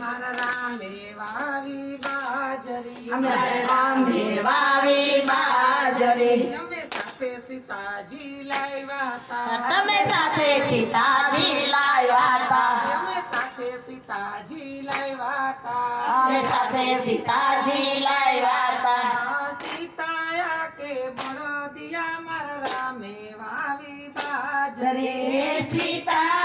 મારા રામે વાવી બાજરી અમે રામે વાવી બાજરી અમે સાથે સીતાજી લાવ્યા હતા તમે સાથે સીતાજી લાવ્યા હતા અમે સાથે સીતાજી લાવ્યા હતા અમે સાથે સીતાજી લાવ્યા હતા સીતાયા કે બળદિયા મારા રામે વાવી બાજરી જરી સીતા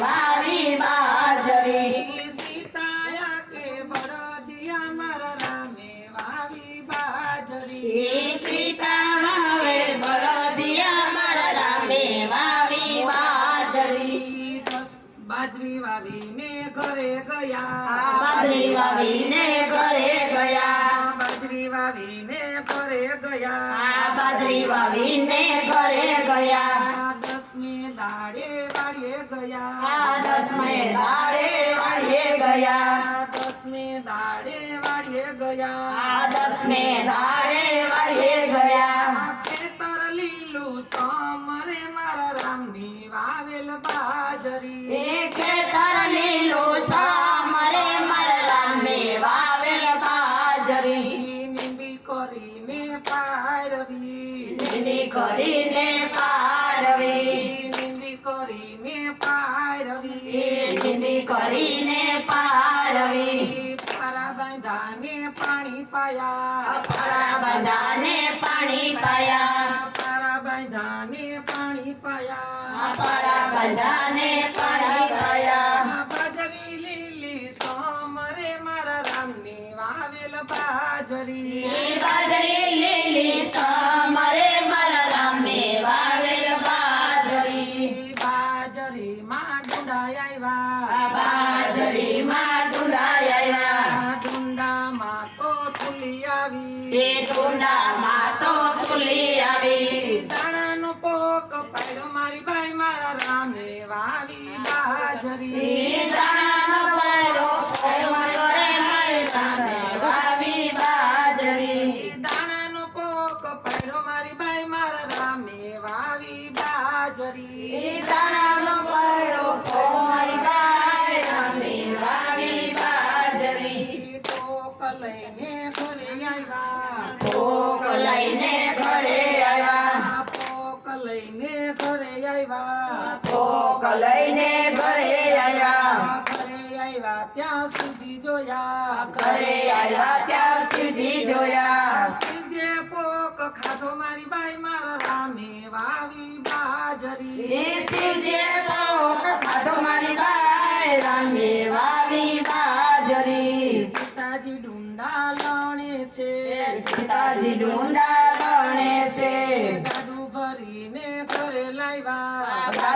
રામે વાવી બાજરી. સીતાયા કે બળદિયા મારા રામે વાવી બાજરી. સીતા હવે બળદિયા મારા રામે વાવી બાજરી. બાજરી વાવીને ઘરે ગયા. બાજરી વાવીને ઘરે ગયા. બાજરી વાવીને ઘરે ગયા. બાજરી વાવીને ઘરે ગયા. દસમી દાડે વાળીએ ગયા આ દસમે દાડે વાળીએ ગયા આ દસમી દાડે વાળીએ ગયા આ દસમે દાડે વાળીએ ગયા આ ખેતર લીલું સમરે મારા રામની વાવેલ બાજરી એ ખેતર લીલું સામરે મારા રામે વાવેલ બાજરી નિંદી કરીને પારવી નિંદી કરીને પારવી નિંદી કરીને પારવી નિંદી કરીને પારવી પારા બાંધાને પાણી પાયા પરા બધાને પાણી પાયા પારા બાંધાને પાણી પાયા પરા બધાને પાણી પાયા બાજરી લીલી સમરે મારા રામની વાવેલ બાજરી એ બાજરી ઢૂંઢામાં તો તુલી આવી દાણાનો પોક પાડ્યો મારી બાઈ મારા રામે વાવી બાજરી. આવ્યા લઈને ઘરે આવ્યા ઘરે આવ્યા ત્યાં સુધી જોયા. ઘરે આવ્યા ત્યાં શિવજી જોયા. જે પોક ખાધો મારી બાઈ મારા રામે વાવી બાજરી. શિવજે ભોગ ખાધો મારી બાઈ રામે વાવી બાજરી. સીતાજી ડુંડા લણે છે. સીતાજી ડુંડા ગણે છે.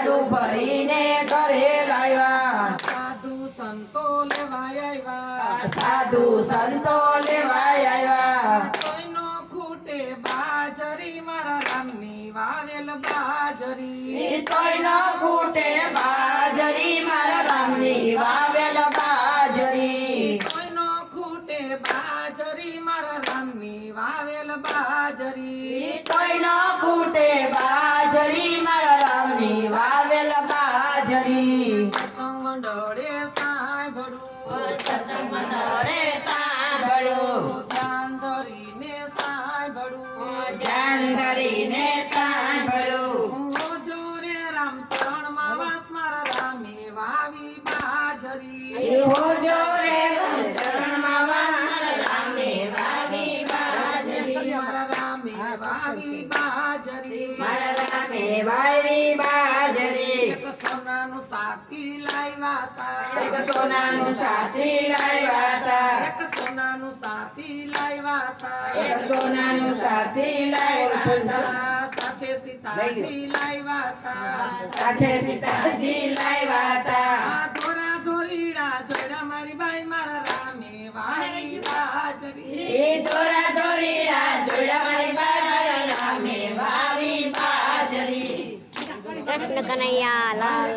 ગાડું ભરીને ઘરે લાવ્યા સાધુ સંતો લેવાય આવ્યા. સાધુ સંતો લેવાય આવ્યા. કોઈનો ખૂટે બાજરી મારા રામની વાવેલ બાજરી. કોઈનો ખૂટે બાજરી મારા રામની વાવેલ બાજરી. કોઈનો ખૂટે બાજરી મારા રામની વાવેલ બાજરી. કોઈનો ખૂટે બાજરી મારા મંડળે સાંભળું સત્સંગ મંડળે સાંભળું ધ્યાન ધરીને સાંભળું ધ્યાન ધરીને સાંભળું હું જોરે રામ શરણમાં વાસ મારા રામે વાવી બાજરી. એવો જો વાવી બાજરી મારા રામે વાવી બાજરી એક સોનાનું સાથી લાવ્યા તા એક સોનાનું સાથી લાવ્યા તા એક સોનાનું સાથી લાવ્યા તા એક સોનાનું સાથી લાવ્યા તા સાથે સીતાજી લાવ્યા તા સાથે સીતાજી લાવ્યા તા આ ધોરા ધોરીડા જોડા મારી બાઈ મારા રામે વાવી બાજરી એ દોરા કૃષ્ણ કનૈયા લાલ.